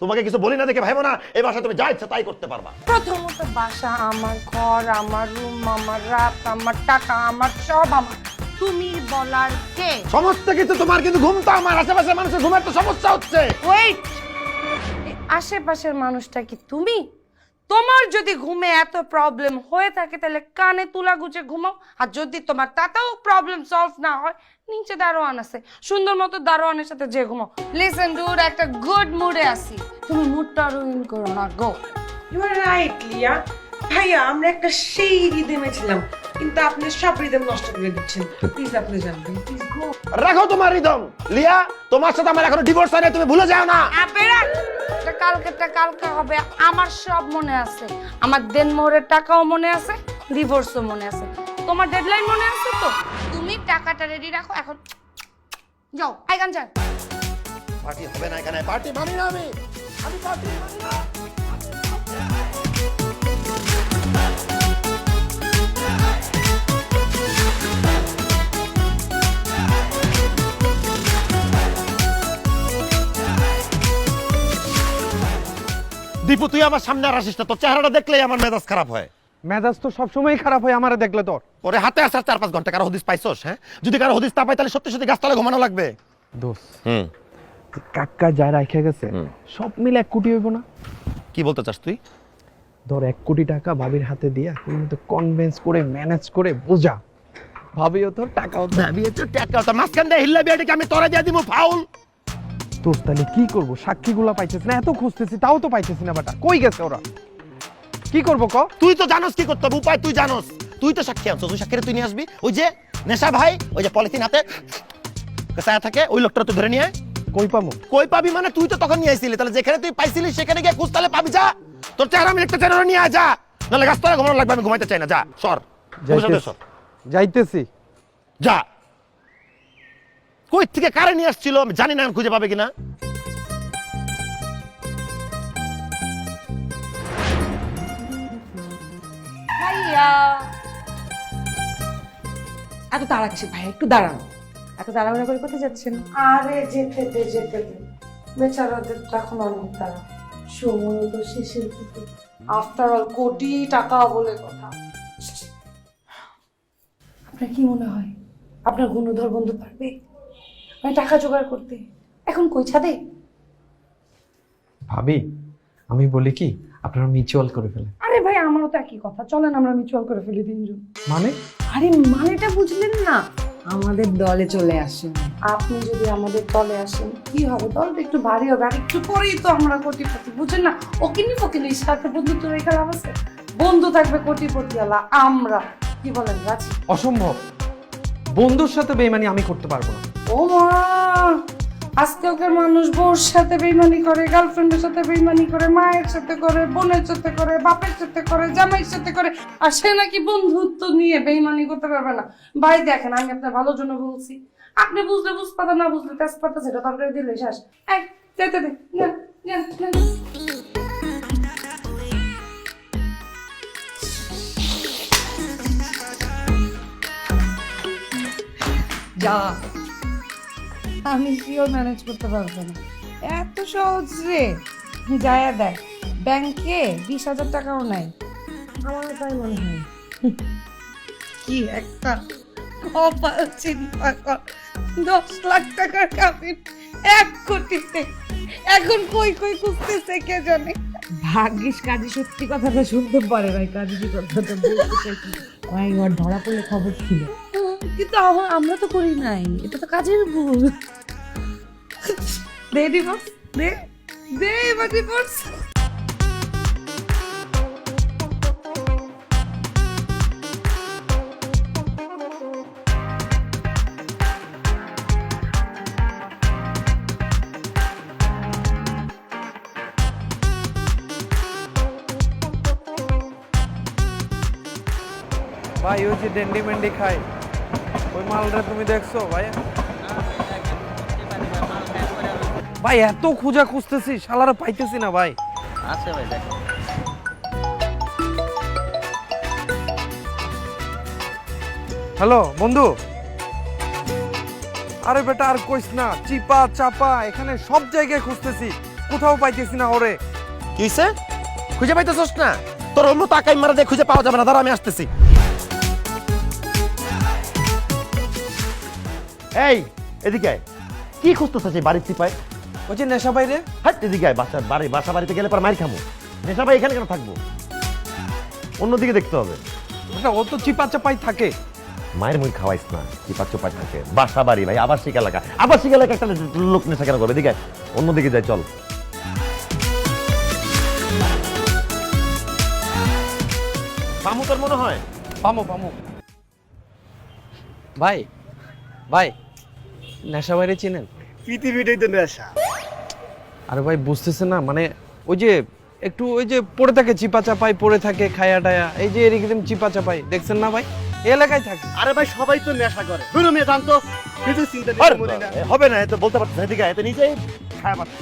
তোমাকে কিছু বলি না দেখে ভাইবো না এই বাসা তুমি যা ইচ্ছা তাই করতে পারবা। প্রথমত বাসা আমার ঘর আমার রুম আমার রাত আমার টাকা আমার সব আমার। তুমি বলার কে? সমস্ত কিছু তোমার কিন্তু ঘুমটা আমার। আশেপাশের মানুষের ঘুমের তো সমস্যা হচ্ছে। ওয়েট আশেপাশের মানুষটা কি তুমি? তোমার যদি ঘুমে এত প্রবলেম হয়ে থাকে তাহলে কানে তুলা গুজে ঘুমাও। আর যদি তোমার তাতেও প্রবলেম সলভ না হয় নিচে দারোয়ান আছে। সুন্দর মতো দারোয়ানের সাথে যে ঘুমাও। লিসেন ডুড একটা গুড মুডে আসি তুমি মুডটা রুইন করো না গো ইউ আর রাইট লিয়া ভাইয়া আমরা একটা সেই রিদেমে ছিলাম কিন্তু আপনি সব রিদেম নষ্ট করে দিচ্ছেন। প্লিজ আপনি জানবেন। প্লিজ গো রাখো তোমার রিদম লিয়া তোমার সাথে আমার এখনও ডিভোর্স হয় না তুমি ভুলে যাও না। আপেরা কালকেটা কালকে হবে, আমার সব মনে আছে। আমার দেন মোহরের টাকাও মনে আছে ডিভোর্সও মনে আছে। তোমার ডেডলাইন মনে আছে তো? তুমি টাকাটা রেডি রাখো, এখন যাও আইগান যান পার্টি হবে না এখানে পার্টি মানি না আমি। আমি পার্টি মানি না। দীপু তুই আমার সামনে আর আসিস না। তোর চেহারাটা দেখলেই আমার মেজাজ খারাপ হয়। মেজাজ তো সবসময় খারাপ হয় আমারে দেখলে তোর। ওরে হাতে আসার চার পাঁচ ঘণ্টা কারও হদিস পাইছস হ্যাঁ? যদি কারও হদিস না পাই তাহলে সত্যি সত্যি গাছতলা ঘুমানো লাগবে। দোষ হুম। কাকা যা রাখে গেছে সব মিলে এক কোটি হইব না? কি বলতে চাস তুই? ধর এক কোটি টাকা ভাবির হাতে দিয়া তুমি তো কনভিন্স করে ম্যানেজ করে বোঝা। ভাবিও তোর টাকাও তো ভাবি তো টাকা তো মাঝখান দিয়ে হিল্লা বিয়াটিকে আমি তোরা দিয়ে দিব ফাউল। তাহলে কি করব? সাক্ষীগুলা পাইতেছি না এত খুঁজতেছি তাও তো পাইতেছি না বাটা। কই গেছে ওরা? কি করব ক? তুই তো জানোস কি করতে হবে উপায় তুই জানোস। তুই তো সাক্ষী আনছো তুই সাক্ষীরে তুই নিয়ে আসবি। ওই যে নেশা ভাই ওই যে পলিথিন হাতে থাকে ওই লোকটা তুই ধরে নিয়ে। কই পামু কই পাবি মানে তুই তো তখন নিয়ে আসছিলি তাহলে যেখানে তুই পাইছিলি সেখানে গিয়ে খুঁজ তাহলে পাবি যা। তোর চেহারা আমি একটা চেহারা নিয়ে আয় যা। নাহলে গাছতলা ঘুমানো লাগবে আমি ঘুমাইতে চাই না যা সর। যাইতেছি। যা। কই থেকে কারে নিয়ে আসছিল? আমি জানি না খুঁজে পাবে কিনা। ভাইয়া। এত তাড়া কিসে ভাইয়া একটু দাঁড়ানো। এত তাড়াহুড়া করে কোথায় যাচ্ছেন? আরে যেতে দে যেতে দে। বেচারাদের তো এখন অনেক তারা সময় তো শেষের দিকে। আফটার অল কোটি টাকা বলে কথা। আপনার কি মনে হয়? আপনার গুণধর বন্ধু পারবে? মানে টাকা জোগাড় করতে। এখন কই ছাদে? ভাবি আমি বলি কি আপনারা মিউচুয়াল করে ফেলেন। আরে ভাই আমারও তো একই কথা। চলেন আমরা মিউচুয়াল করে ফেলি তিনজন। মানে? আরে মানেটা বুঝলেন না। আমাদের দলে চলে আসেন। আপনি যদি আমাদের দলে আসেন কি হবে? দলটা একটু ভারী হবে। আর একটু পরেই তো আমরা কোটিপতি। বুঝেন না ওকিনি ফকিনি সাথে বন্ধুত্ব রেখে লাভ আছে? বন্ধু থাকবে কোটিপতি আলা আমরা। কি বলেন রাজি? অসম্ভব। বন্ধুর সাথে বেইমানি আমি করতে পারব না। ও মা আজকালকার মানুষ বউর সাথে বেইমানি করে গার্লফ্রেন্ডের সাথে বেইমানি করে, মায়ের সাথে করে, বোনের সাথে করে, বাপের সাথে করে, জামাইয়ের সাথে করে, আর সে নাকি বন্ধুত্ব নিয়ে বেইমানি করতে পারবে না। ভাই, দেখেন, আমি আপনার ভালোর জন্য বলছি। আপনি বুঝলে বুঝপাতা, না বুঝলে তেজপাতা, সেটা তরকারি দিলে শেষ। এই যেতে দে। যা আমি শিওর ম্যানেজ করতে পারব না। এত সহজ রে যায়া দেয় ব্যাংকে বিশ হাজার টাকাও নাই। আমার তাই মনে হয়। কি একটা কপাল চিন্তা কর। দশ লাখ টাকার কাবিন এক কোটিতে। এখন কই কই খুঁজতেছে কে জানে। ভাগ্যিস কাজী সত্যি কথাটা শুনতে পারে ভাই কাজী কথাটা বলতে চাইছি ভাই ধরা পড়লে খবর ছিল কিন্তু আমরা তো করি নাই। এটা তো কাজের ভুল। দে ডিভোর্স দে। দে এবার ডিভোর্স ভাই ওই যে ডেন্ডি মেন্ডি খাই ওই মালটা তুমি দেখছ ভাই? ভাই এত খোঁজা খুঁজতেছি শালারা পাইতেছি না ভাই। আছে ভাই দেখো। হ্যালো বন্ধু। আরে বেটা আর কইস না চিপা চাপা এখানে সব জায়গায় খুঁজতেছি। কোথাও পাইতেছি না ওরে। কিসে? খুঁজে পাইতেছস না? তোর অন্য টাকাই মারা দিয়ে খুঁজে পাওয়া যাবে না দাঁড়া আমি আসতেছি। এই এদিকে আয়। কি খুঁজতেছ সেই বাড়ির চিপায় ওই যে নেশা বাইরে? হাট এদিকে আয়, বাসা বাড়ি বাসা বাড়িতে গেলে পর মার খামো। নেশা ভাই এখানে কেন থাকব? অন্যদিকে দেখতে হবে। ওটা ও তো চিপা চাপাই থাকে। মায়ের মুখ খাওয়াইস না চিপা চোপা থাকে। বাসা বাড়ি ভাই আবাসিক এলাকা। আবাসিক এলাকা একটা লোক নেশা কেন করবে? এদিকে আয়, অন্যদিকে যাই চল। মামু তোর মনে হয়? পামো পামো ভাই ভাই নেশা বাইরে চেনেন? পৃথিবীটাই তো নেশা। আরে ভাই বুঝতেছে না মানে ওই যে একটু ওই যে পড়ে থাকে চিপা চাপাই পড়ে থাকে খায়া টায়া এই যে এরকম চিপা চাপাই দেখছেন না ভাই? এলাকায় থাকে। আরে ভাই সবাই তো নেশা করে। দুটো মেয়ে জানতো? কিছু চিন্তা নেই হবে না এত বলতে না, এদিকে এত নিজেই খায় পাচ্ছে।